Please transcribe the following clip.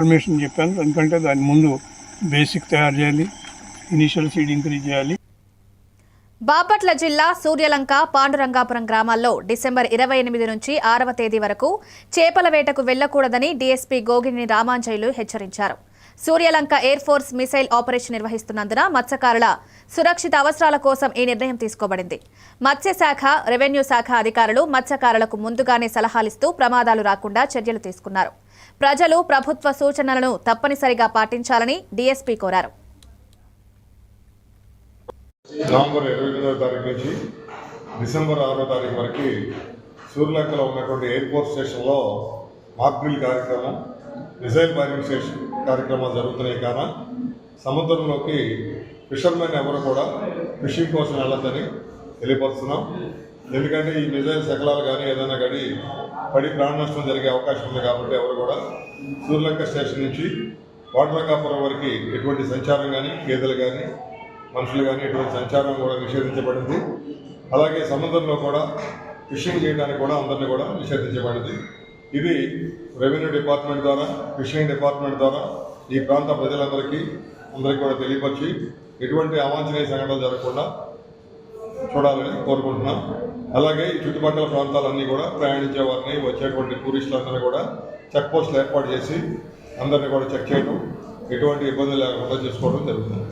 Information చెప్పాను. ఎందుకంటే దాని ముందు బేసిక్ తయారు చేయాలి. ఇనిషియల్ సీడ్ ఇంక్రీజ్ చేయాలి. బాపట్ల జిల్లా సూర్యలంక పాండురంగాపురం గ్రామాల్లో డిసెంబర్ ఇరవై ఎనిమిది నుంచి ఆరవ తేదీ వరకు చేపల వేటకు వెళ్ళకూడదని డీఎస్పీ గోగిని రామాంజయులు హెచ్చరించారు. Suryalanka air force missile operation నిర్వహిస్తున్నందున మత్స్యకారుల సురక్షిత అవసరాల కోసం ఈ నిర్ణయం తీసుకోబడింది. మత్స్యశాఖ రెవెన్యూ శాఖ అధికారులు మత్స్యకారులకు ముందుగానే సలహాలిస్తూ ప్రమాదాలు రాకుండా చర్యలు తీసుకున్నారు. ప్రజలు ప్రభుత్వ సూచనలను తప్పనిసరిగా పాటించాలని డీఎస్పీ కోరారు. నవంబర్ ఇరవై ఎనిమిదవ తారీఖు నుంచి డిసెంబర్ ఆరో తారీఖు వరకు సూర్యలంకలో ఉన్నటువంటి ఎయిర్ ఫోర్స్ స్టేషన్లో మాక్ డ్రిల్ కార్యక్రమం మిసైల్ ఫైరింగ్ స్టేషన్ కార్యక్రమాలు జరుగుతున్నాయి కాన? సముద్రంలోకి ఫిషర్మెన్ ఎవరు కూడా ఫిషింగ్ కోసం వెళ్ళొద్దని తెలియపరుస్తున్నాం. ఎందుకంటే ఈ మిజైల్ శకలాలు కానీ ఏదైనా కానీ పడి ప్రాణ నష్టం జరిగే అవకాశం ఉంది కాబట్టి ఎవరు కూడా సూర్యలంక స్టేషన్ నుంచి వాటరంగాపురం వరకు ఎటువంటి సంచారం కానీ గేదెలు కానీ మనుషులు కానీ ఎటువంటి సంచారం కూడా నిషేధించబడింది. అలాగే సముద్రంలో కూడా ఫిషింగ్ చేయడానికి కూడా అందరినీ కూడా నిషేధించబడింది. ఇది రెవెన్యూ డిపార్ట్మెంట్ ద్వారా ఫిషింగ్ డిపార్ట్మెంట్ ద్వారా ఈ ప్రాంత ప్రజలందరికీ అందరికీ కూడా తెలియపరిచి ఎటువంటి అవాంఛనీయ సంఘటనలు జరగకుండా చూడాలని కోరుకుంటున్నాం. అలాగే ఈ చుట్టుపక్కల ప్రాంతాలన్నీ కూడా ప్రయాణించే వారిని వచ్చేటువంటి టూరిస్టులందరినీ కూడా చెక్ పోస్టులు ఏర్పాటు చేసి అందరినీ కూడా చెక్ చేయడం ఎటువంటి ఇబ్బంది లేకుండా చేసుకోవడం జరుగుతుంది.